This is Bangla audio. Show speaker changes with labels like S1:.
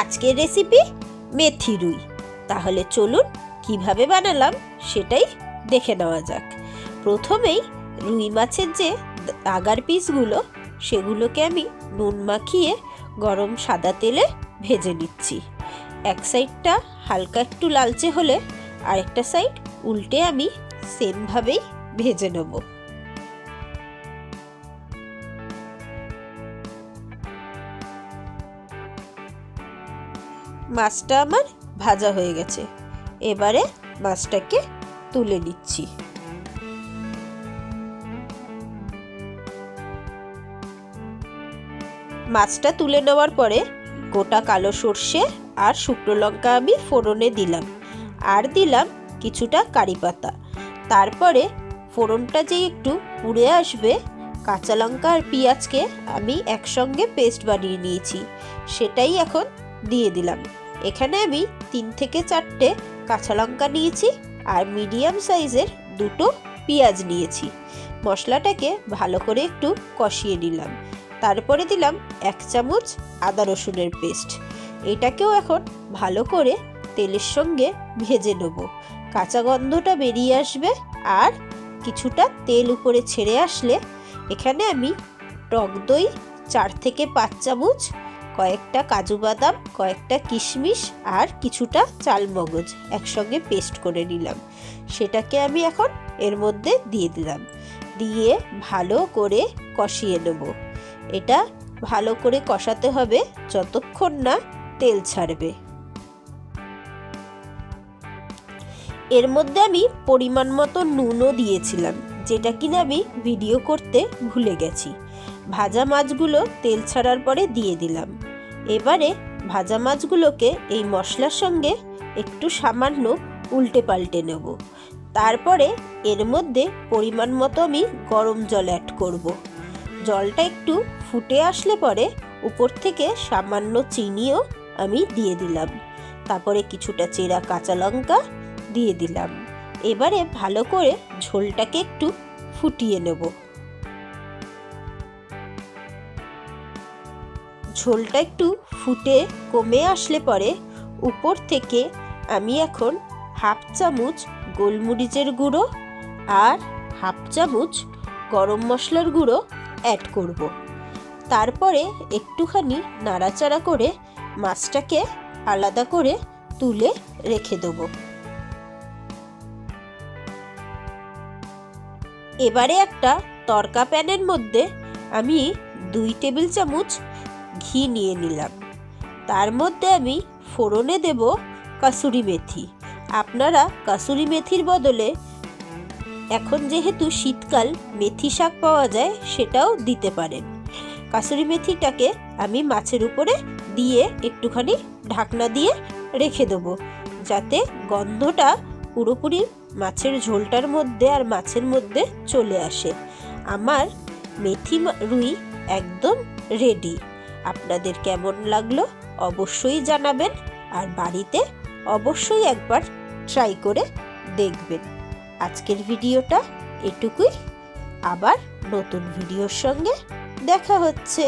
S1: আজকের রেসিপি মেথি রুই। তাহলে চলুন কীভাবে বানালাম সেটাই দেখে নেওয়া যাক। প্রথমেই রুই মাছের যে আগার পিসগুলো, সেগুলোকে আমি নুন মাখিয়ে গরম সাদা তেলে ভেজে নিচ্ছি। এক সাইডটা হালকা একটু লালচে হলে আরেকটা সাইড উল্টে আমি সেমভাবেই ভেজে নেব। মাছটা আমার ভাজা হয়ে গেছে। এবারে মাছটাকে তুলে নিচ্ছি। মাছটা তুলে নেওয়ার পরে গোটা কালো সর্ষে আর শুকনো লঙ্কা আমি ফোড়নে দিলাম। আর দিলাম কিছুটা কারি পাতা। তারপরে ফোড়নটা যে একটু পুড়ে আসবে, কাঁচা লঙ্কা আর পেঁয়াজকে আমি একসঙ্গে পেস্ট বানিয়ে নিয়েছি। সেটাই এখন দিয়ে দিলাম। এখানে আমি তিন থেকে চারটে কাঁচা লঙ্কা নিয়েছি আর মিডিয়াম সাইজের দুটো পেঁয়াজ নিয়েছি। মশলাটাকে ভালো করে একটু কষিয়ে নিলাম। তারপরে দিলাম এক চামচ আদা রসুনের পেস্ট। এটাকেও এখন ভালো করে তেলের সঙ্গে ভেজে নেব। কাঁচা গন্ধটা বেরিয়ে আসবে আর কিছুটা তেল উপরে ছেড়ে আসলে এখানে আমি টক দই চার থেকে পাঁচ চামচ কয়েকটা কাজু বাদাম, কয়েকটা কিশমিশ আর কিছুটা চালমগজ একসঙ্গে পেস্ট করে নিলাম। সেটাকে আমি এখন এর মধ্যে দিয়ে দিলাম। দিয়ে ভালো করে কষিয়ে নেব। এটা ভালো করে কষাতে হবে যতক্ষণ না তেল ছাড়বে। এর মধ্যে আমি পরিমাণ মতো নুনও দিয়েছিলাম, যেটা কিনা আমি ভিডিও করতে ভুলে গেছি। ভাজা মাছগুলো তেল ছাড়ার পরে দিয়ে দিলাম। এবারে ভাজা মাছগুলোকে এই মশলার সঙ্গে একটু সামান্য উল্টে পাল্টে নেব। তারপরে এর মধ্যে পরিমাণ মতো আমি গরম জল অ্যাড করব। জলটা একটু ফুটে আসলে পরে উপর থেকে সামান্য চিনিও আমি দিয়ে দিলাম। তারপরে কিছুটা চেরা কাঁচা লঙ্কা দিয়ে দিলাম। এবারে ভালো করে ঝোলটাকে একটু ফুটিয়ে নেব। ঝোলটা একটু ফুটে কমে আসলে পরে, উপর থেকে আমি এখন হাফ চামচ গোলমরিচের গুঁড়ো আর হাফ চামচ গরম মশলার গুঁড়ো অ্যাড করব। তারপরে একটুখানি নাড়াচাড়া করে মাছটাকে আলাদা করে তুলে রেখে দেবো এবারে একটা তরকা প্যানের মধ্যে আমি দুই টেবিল চামচ ঘি নিয়ে নিলাম। তার মধ্যে আমি ফোড়নে দেব কাসুরি মেথি। আপনারা কাসুরি মেথির বদলে এখন যেহেতু শীতকাল, মেথি শাক পাওয়া যায়, সেটাও দিতে পারেন। কাসুরি মেথিটাকে আমি মাছের উপরে দিয়ে একটুখানি ঢাকনা দিয়ে রেখে দেবো, যাতে গন্ধটা পুরোপুরি মাছের ঝোলটার মধ্যে আর মাছের মধ্যে চলে আসে। আমার মেথি রুই একদম রেডি আপনাদের কেমন লাগল অবশ্যই জানাবেন আর বাড়িতে অবশ্যই একবার ট্রাই করে দেখবেন। আজকের ভিডিওটা এটুকুই। আবার নতুন ভিডিওর সঙ্গে দেখা হচ্ছে।